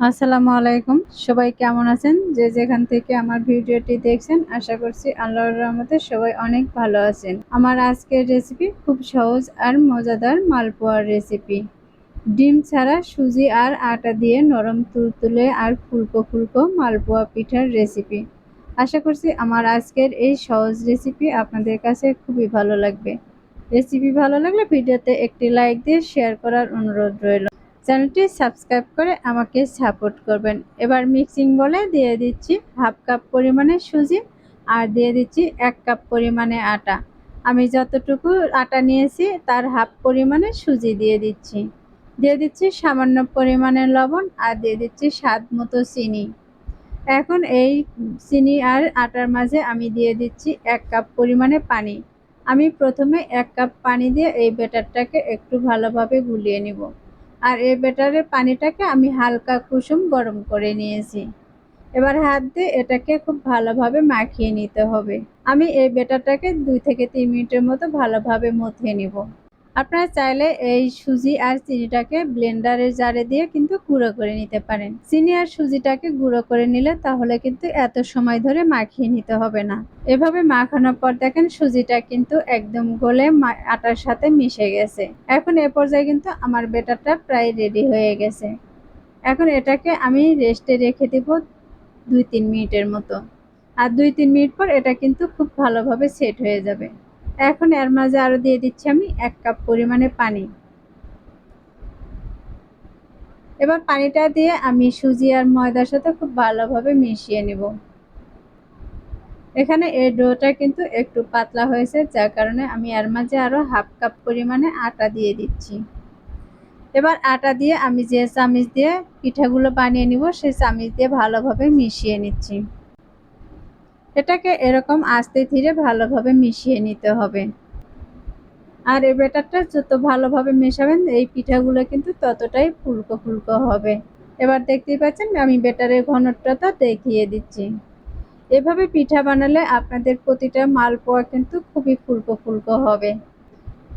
আসসালামু আলাইকুম। সবাই কেমন আছেন? যে যেখান থেকে আমার ভিডিওটি দেখছেন, আশা করছি আল্লাহর রহমতে সবাই অনেক ভালো আছেন। আমার আজকের রেসিপি খুব সহজ আর মজাদার মালপোয়ার রেসিপি ডিম ছাড়া সুজি আর আটা দিয়ে নরম তুলতুলে আর ফুলকো ফুলকো মালপোয়া পিঠার রেসিপি আশা করছি আমার আজকের এই সহজ রেসিপি আপনাদের কাছে খুবই ভালো লাগবে। রেসিপি ভালো লাগলে ভিডিওতে একটি লাইক দিয়ে শেয়ার করার অনুরোধ রইল। চ্যানেলটি সাবস্ক্রাইব করে আমাকে সাপোর্ট করবেন। এবার মিক্সিং বলে দিয়ে দিচ্ছি হাফ কাপ পরিমাণে সুজি আর দিয়ে দিচ্ছি এক কাপ পরিমাণে আটা। আমি যতটুকু আটা নিয়েছি তার হাফ পরিমাণে সুজি দিয়ে দিচ্ছি। দিয়ে দিচ্ছি সামান্য পরিমাণে লবণ আর দিয়ে দিচ্ছি স্বাদ মতো চিনি। এখন এই চিনি আর আটার মাঝে আমি দিয়ে দিচ্ছি এক কাপ পরিমাণে পানি। আমি প্রথমে এক কাপ পানি দিয়ে এই ব্যাটারটাকে একটু ভালোভাবে গুলিয়ে নিব। আর এই ব্যাটারের পানিটাকে আমি হালকা কুসুম গরম করে নিয়েছি। এবার হাত দিয়ে এটাকে খুব ভালোভাবে মাখিয়ে নিতে হবে। আমি এই ব্যাটারটাকে দুই থেকে তিন মিনিটের মতো ভালোভাবে মথিয়ে নিব। আপনারা চাইলে এই সুজি আর চিনিটাকে ব্লেন্ডারের জারে দিয়ে কিন্তু গুঁড়ো করে নিতে পারেন। চিনি আর সুজিটাকে গুঁড়ো করে নিলে তাহলে কিন্তু এত সময় ধরে মাখিয়ে নিতে হবে না। এভাবে মাখানোর পর দেখেন সুজিটা কিন্তু একদম গলে আটার সাথে মিশে গেছে। এখন এ পর্যায়ে কিন্তু আমার বেটারটা প্রায় রেডি হয়ে গেছে। এখন এটাকে আমি রেস্টে রেখে দিব দুই তিন মিনিটের মতো। আর দুই তিন মিনিট পর এটা কিন্তু খুব ভালোভাবে সেট হয়ে যাবে। এখন এর মাঝে আরও দিয়ে দিচ্ছি আমি এক কাপ পরিমাণে পানি। এবার পানিটা দিয়ে আমি সুজি আর ময়দার সাথে খুব ভালোভাবে মিশিয়ে নিব। এখানে এই ডোটা কিন্তু একটু পাতলা হয়েছে, যার কারণে আমি এর মাঝে আরও হাফ কাপ পরিমাণে আটা দিয়ে দিচ্ছি। এবার আটা দিয়ে আমি যে চামিচ দিয়ে পিঠাগুলো বানিয়ে নিব, সেই চামিচ দিয়ে ভালোভাবে মিশিয়ে নিচ্ছি। এটাকে এরকম আস্তে ধীরে ভালোভাবে মিশিয়ে নিতে হবে। আর এই ব্যাটারটা যত ভালোভাবে মেশাবেন, এই পিঠাগুলো কিন্তু ততটাই ফুলকো ফুলকো হবে। এবার দেখতেই পাচ্ছেন, আমি ব্যাটারের ঘনত্বটা দেখিয়ে দিচ্ছি। এভাবে পিঠা বানালে আপনাদের প্রতিটা মালপোয়া কিন্তু খুবই ফুলকো ফুলকো হবে।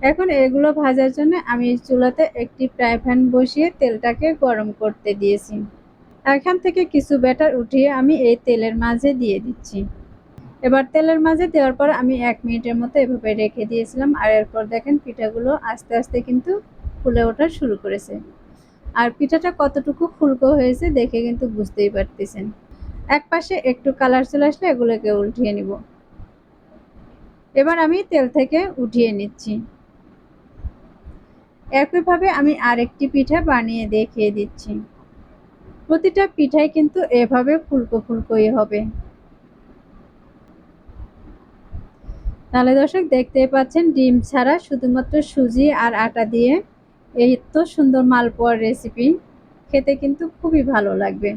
এখন এগুলো ভাজার জন্য আমি চুলাতে একটি ফ্রাই প্যান বসিয়ে তেলটাকে গরম করতে দিয়েছি। এখান থেকে কিছু ব্যাটার উঠিয়ে আমি এই তেলের মাঝে দিয়ে দিচ্ছি। এবার তেলের মাঝে দেওয়ার পর আমি এক মিনিটের মতো এভাবে রেখে দিয়েছিলাম। আর এরপর দেখেন পিঠাগুলো আস্তে আস্তে কিন্তু ফুলে ওঠা শুরু করেছে। আর পিঠাটা কতটুকু ফুলকো হয়েছে দেখে কিন্তু বুঝতেই পারতেছেন। এক পাশে একটু কালার চলে আসলে এগুলোকে উল্টিয়ে নিব। এবার আমি তেল থেকে উঠিয়ে নিচ্ছি। একইভাবে আমি আরেকটি পিঠা বানিয়ে দেখিয়ে দিচ্ছি। প্রতিটা পিঠাই কিন্তু এভাবে ফুলকো ফুলকোই হবে। তাহলে দর্শক দেখতেই পাচ্ছেন, ডিম ছাড়া শুধুমাত্র সুজি আর আটা দিয়ে এই তো সুন্দর মালপোয়ার রেসিপি খেতে কিন্তু খুবই ভালো লাগবে।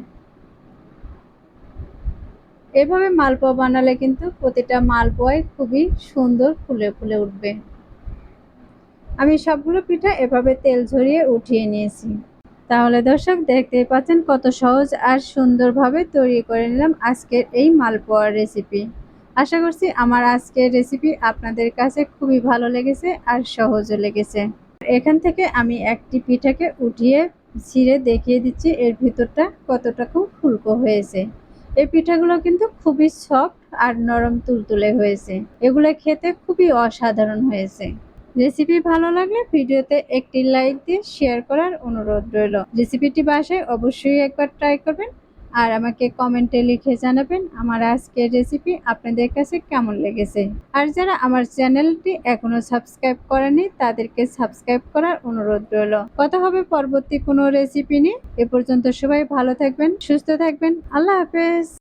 এভাবে মালপোয়া বানালে কিন্তু প্রতিটা মালপোয়াই খুবই সুন্দর ফুলে ফুলে উঠবে। আমি সবগুলো পিঠা এভাবে তেল ঝরিয়ে উঠিয়ে নিয়েছি। তাহলে দর্শক দেখতেই পাচ্ছেন কত সহজ আর সুন্দরভাবে তৈরি করে নিলাম আজকের এই মালপোয়ার রেসিপি আশা করছি আমার আজকের রেসিপি আপনাদের কাছে খুবই ভালো লেগেছে আর সহজও লেগেছে। এখান থেকে আমি একটি পিঠাকে উঠিয়ে ছিঁড়ে দেখিয়ে দিচ্ছি এর ভিতরটা কতটুকু ফুলকো হয়েছে। এই পিঠাগুলো কিন্তু খুবই সফট আর নরম তুলতুলে হয়েছে। এগুলো খেতে খুবই অসাধারণ হয়েছে। রেসিপি ভালো লাগলে ভিডিওতে একটি লাইক দিয়ে শেয়ার করার অনুরোধ রইল। রেসিপিটি বাসায় অবশ্যই একবার ট্রাই করবেন। আর আমাকে কমেন্টে লিখে জানাবেন আমার আজকের রেসিপি আপনাদের কাছে কেমন লেগেছে। আর যারা আমার চ্যানেলটি এখনও সাবস্ক্রাইব করেনি তাদেরকে সাবস্ক্রাইব করার অনুরোধ রইল। কথা হবে পরবর্তী কোনো রেসিপি নিয়ে। এ পর্যন্ত সবাই ভালো থাকবেন, সুস্থ থাকবেন। আল্লাহ হাফেজ।